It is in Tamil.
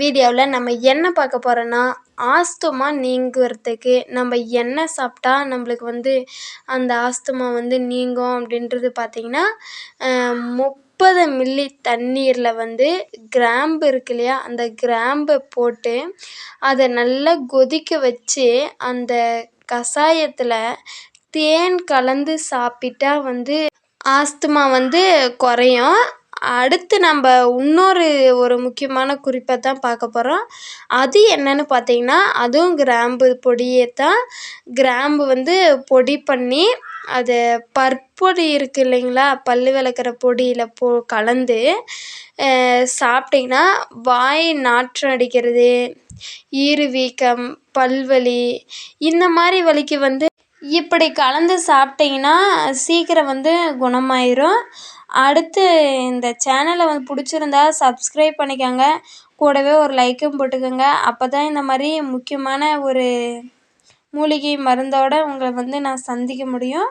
வீடியோவில் நம்ம என்ன பார்க்க போகிறோன்னா ஆஸ்துமா நீங்குறதுக்கு நம்ம என்ன சாப்பிட்டா நம்மளுக்கு வந்து அந்த ஆஸ்துமா வந்து நீங்கும் அப்படின்றது பார்த்திங்கன்னா முப்பது மில்லி தண்ணீரில் வந்து கிராம்பு இருக்கு இல்லையா? அந்த கிராம்பை போட்டு அதை நல்லா கொதிக்க வச்சு அந்த கஷாயத்தில் தேன் கலந்து சாப்பிட்டா வந்து ஆஸ்துமா வந்து குறையும். அடுத்து நம்ம இன்னொரு ஒரு முக்கியமான குறிப்பை தான் பார்க்க போகிறோம் அது என்னென்னு பார்த்தீங்கன்னா அதுவும் கிராம்பு பொடியே தான். கிராம்பு வந்து பொடி பண்ணி அதை பற்பொடி இருக்குது இல்லைங்களா? பல் விளக்குற பொடியில் போ கலந்து சாப்பிட்டிங்கன்னா வாய் நாற்றம் அடிக்கிறது ஈறு வீக்கம் பல்வலி இந்த மாதிரி வலிக்கு வந்து இப்படி கலந்து சாப்பிட்டிங்கன்னா சீக்கிரம் வந்து குணமாயிரும். அடுத்து இந்த சேனலை வந்து பிடிச்சிருந்தா சப்ஸ்கிரைப் பண்ணிக்கோங்க. கூடவே ஒரு லைக்கும் போட்டுக்கோங்க. அப்போ தான் இந்த மாதிரி முக்கியமான ஒரு மூலிகை மருந்தோடு உங்களை வந்து நான் சந்திக்க முடியும்.